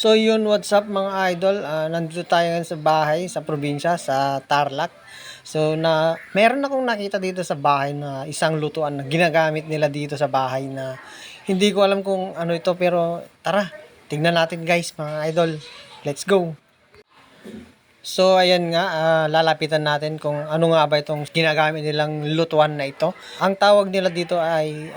So yun, what's up mga idol? Ah, nandito tayo ngayon sa bahay, sa probinsya, sa Tarlac. So na meron akong nakita dito sa bahay na isang lutuan na ginagamit nila dito sa bahay na hindi ko alam kung ano ito pero tara, tignan natin guys mga idol. Let's go! So ayan nga, ah, lalapitan natin kung ano nga ba itong ginagamit nilang lutuan na ito. Ang tawag nila dito ay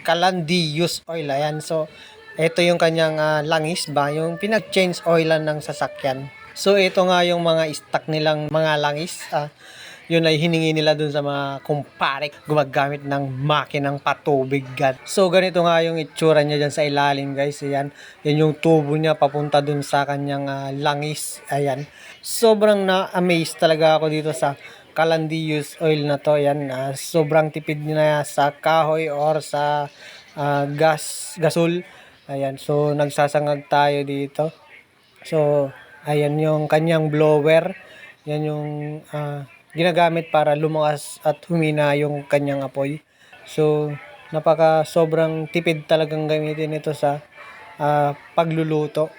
Kalandi Use Oil. Ayan, so ito yung kanyang ah, langis ba, yung pinag-change oilan ng sasakyan. So ito nga yung mga stock nilang mga langis. ah, yun ay hiningi nila dun sa mga kumpare gumagamit ng makinang patubig gan. So ganito nga yung itsura niya dyan sa ilalim guys. Ayan, yan yung tubo niya papunta dun sa kanyang ah, langis. Ayan. Sobrang na-amaze talaga ako dito sa Calandius oil na to. Ayan, ah, sobrang tipid niya sa kahoy or sa ah, gas, gasol. Ayan, so nagsasangag tayo dito. So, ayan yung kanyang blower. Yan yung ah, ginagamit para lumakas at humina yung kanyang apoy. So, napaka sobrang tipid talagang gamitin ito sa ah, pagluluto.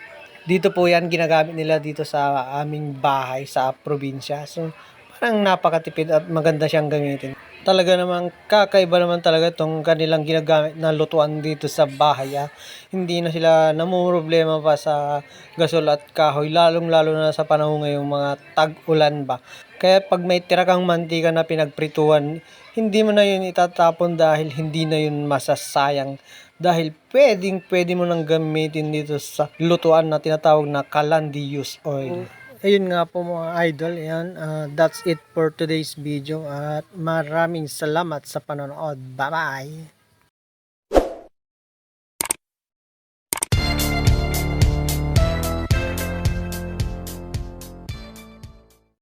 Dito po yan ginagamit nila dito sa aming bahay sa probinsya. So, parang napakatipid at maganda siyang gamitin. Talaga namang kakaiba naman talaga itong kanilang ginagamit na lutuan dito sa bahay. ah. Hindi na sila namumroblema pa sa gasol at kahoy, lalong-lalo na sa panahon ngayong mga tag-ulan ba. Kaya pag may tira kang mantika na pinagprituan, hindi mo na yun itatapon dahil hindi na yun masasayang. Dahil pwedeng pwede mo nang gamitin dito sa lutuan na tinatawag na calandius oil. Ayun nga po mga idol, yan, ah, that's it for today's video at maraming salamat sa panonood. Bye-bye!